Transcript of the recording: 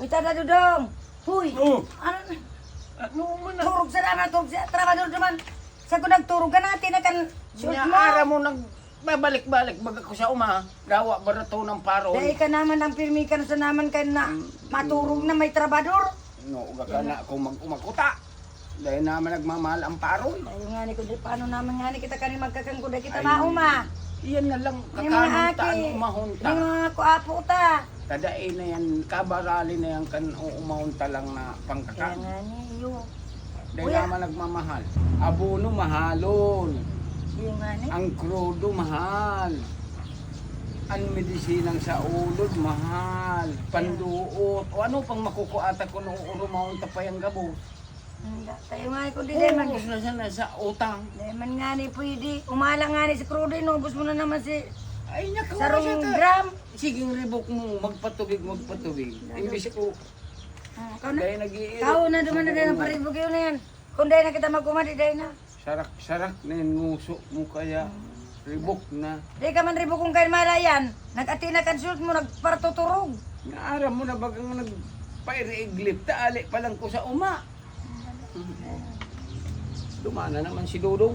Uy, tada dudong. Huy. Oh. Ano? Ano man na? Turog sa naman, turog sa trabador naman. Sa ko nagturog ka natin na kan shoot mo. Ara mo nag babalik-balik baga ko sa uma. Gawa ba na to ng parol? Dahil ka naman ang pirmi ka na sa naman ka na maturog na may trabador. No, uga ka na kung mag-umakuta. Dahil naman nagmamahal ang parol. Dahil nga ni kundi paano naman nga ni kita kanin magkakangkuda kita mauma. Iyan na lang aki. umahunta. Yung mga kuapo ta. Tadain na yan, kabarali na yan kan umahunta lang na Kaya pangkakan. nga ni yung Dahil Kuya. naman nagmamahal. Abono mahalon. yung nga ni. Ang krudo mahal. Ang medisinang sa ulod mahal. Panduot. O ano pang makukuata ko nung urumahunta pa yung gabo. Hindi, Tayo nga ni kundi dahil man. Ubus na siya na sa utang. Dahil man nga ni pwede. Umala nga ni si Crudo, inubos mo na naman si Ay, nakawa sarong gram. Siging ribok mo, magpatubig, magpatubig. Imbis ko, Ah, Kau na, dahil nag-iirot. kau na duman na din ang paribog yun na yan. Kung dahil na kita magkumadi, dahil na. Sarak-sarak na yung nguso mo kaya. Ribok na. Di ka man ribo kung kayo malayan. Nag-ati na kansult mo, nagpartuturog. Naaram mo na bagang nagpa-iglip. Taali pa lang ko sa uma. Dumana naman si Dudong.